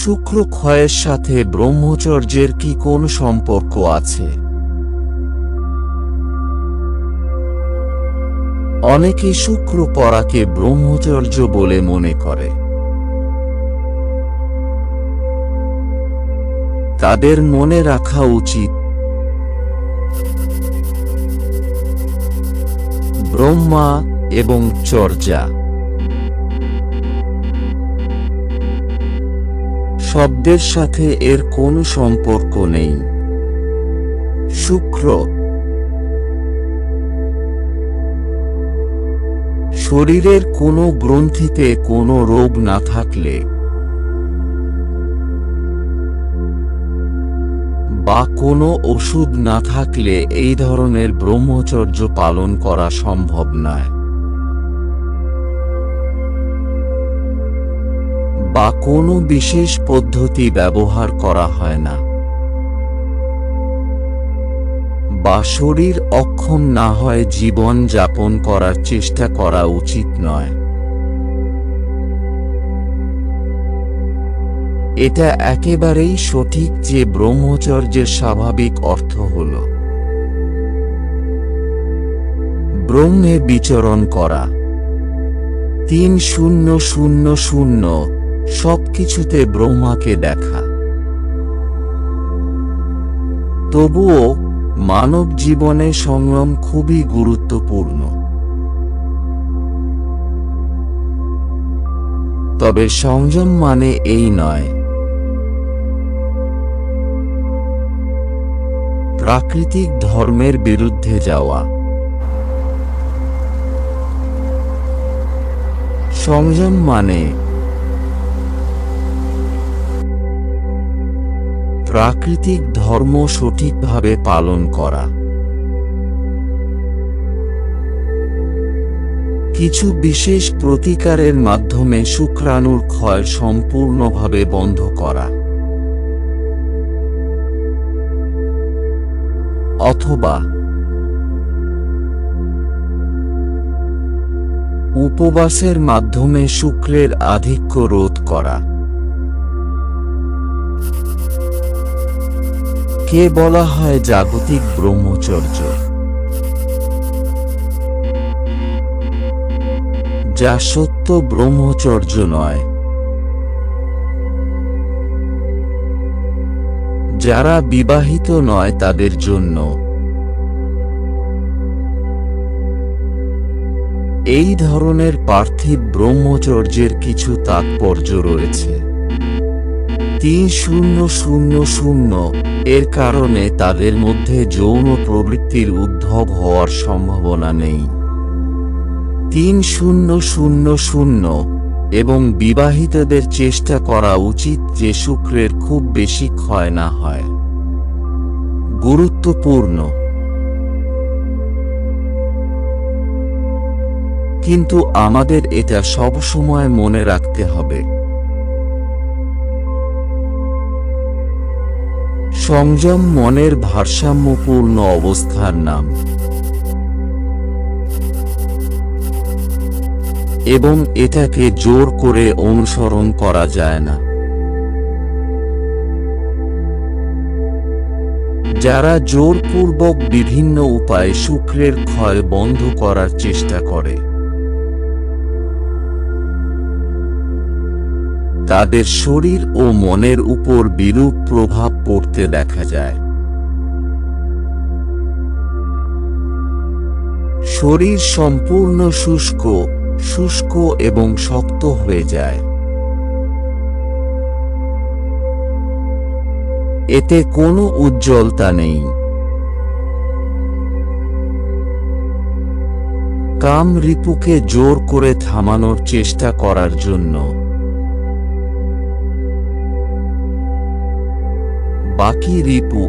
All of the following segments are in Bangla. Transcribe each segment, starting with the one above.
শুক্র ক্ষয়ের সাথে ব্রহ্মচর্যের কি কোন সম্পর্ক আছে? অনেকে শুক্র পরাকে ব্রহ্মচর্য বলে মনে করে। তাদের মনে রাখা উচিত, ব্রহ্মা এবং চর্যা। শব্দের সাথে এর কোনো সম্পর্ক নেই। শুক্র। শরীরের কোনো গ্রন্থিতে কোনো রোগ না থাকলে। বা কোনো ওষুধ না থাকলে এই ধরনের ব্রহ্মচর্য পালন করা সম্ভব নয়। বা কোনো বিশেষ পদ্ধতি ব্যবহার করা হয় না। বা শরীর অক্ষম না হয় জীবন যাপন করার চেষ্টা করা উচিত নয়। এটা একেবারেই সঠিক যে ব্রহ্মচর্যের স্বাভাবিক অর্থ হল ব্রহ্মে বিচরণ করা। তিন শূন্য শূন্য শূন্য সবকিছুতে ব্রহ্মাকে দেখা। তবুও মানব জীবনে সংযম খুবই গুরুত্বপূর্ণ। তবে সংযম মানে এই নয়, প্রাকৃতিক ধর্মের বিরুদ্ধে যাওয়া। সংযম মানে প্রাকৃতিক ধর্ম সঠিকভাবে পালন করা। কিছু বিশেষ প্রতিকারের মাধ্যমে শুক্রাণুর ক্ষয় সম্পূর্ণভাবে বন্ধ করা। অথবা উপবাসের মাধ্যমে শুক্রের আধিক্য রোধ করা। কে বলা হয় জাগতিক ব্রহ্মচর্য। যা সত্য ব্রহ্মচর্য নয়। যারা বিবাহিত নয় তাদের জন্য। এই ধরনের পার্থিব ব্রহ্মচর্যের কিছু তাৎপর্য রয়েছে। তিন শূন্য শূন্য শূন্য এর কারণে তাদের মধ্যে যৌন প্রবৃত্তির উদ্ভব হওয়ার সম্ভাবনা নেই। তিন শূন্য শূন্য শূন্য এবং বিবাহিতদের চেষ্টা করা উচিত যে শুক্রের খুব বেশি ক্ষয় না হয়। গুরুত্বপূর্ণ। কিন্তু আমাদের এটা সবসময় মনে রাখতে হবে। সংযম মনের ভারসাম্যপূর্ণ অবস্থার নাম। এবং এটাকে জোর করে অনুসরণ করা যায় না। যারা জোরপূর্বক বিভিন্ন উপায়ে শুক্রের ক্ষয় বন্ধ করার চেষ্টা করে তাদের শরীর ও মনের উপর বিরূপ প্রভাব পড়তে দেখা যায়। শরীর সম্পূর্ণ শুষ্ক শুষ্ক এবং শক্ত হয়ে যায়। এতে কোনো উজ্জ্বলতা নেই। কাম রিপুকে জোর করে থামানোর চেষ্টা করার জন্য বাকি রিপু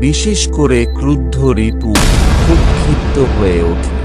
বিশেষ করে ক্রুদ্ধ রিপু খুব ক্ষিপ্ত হয়ে ওঠে।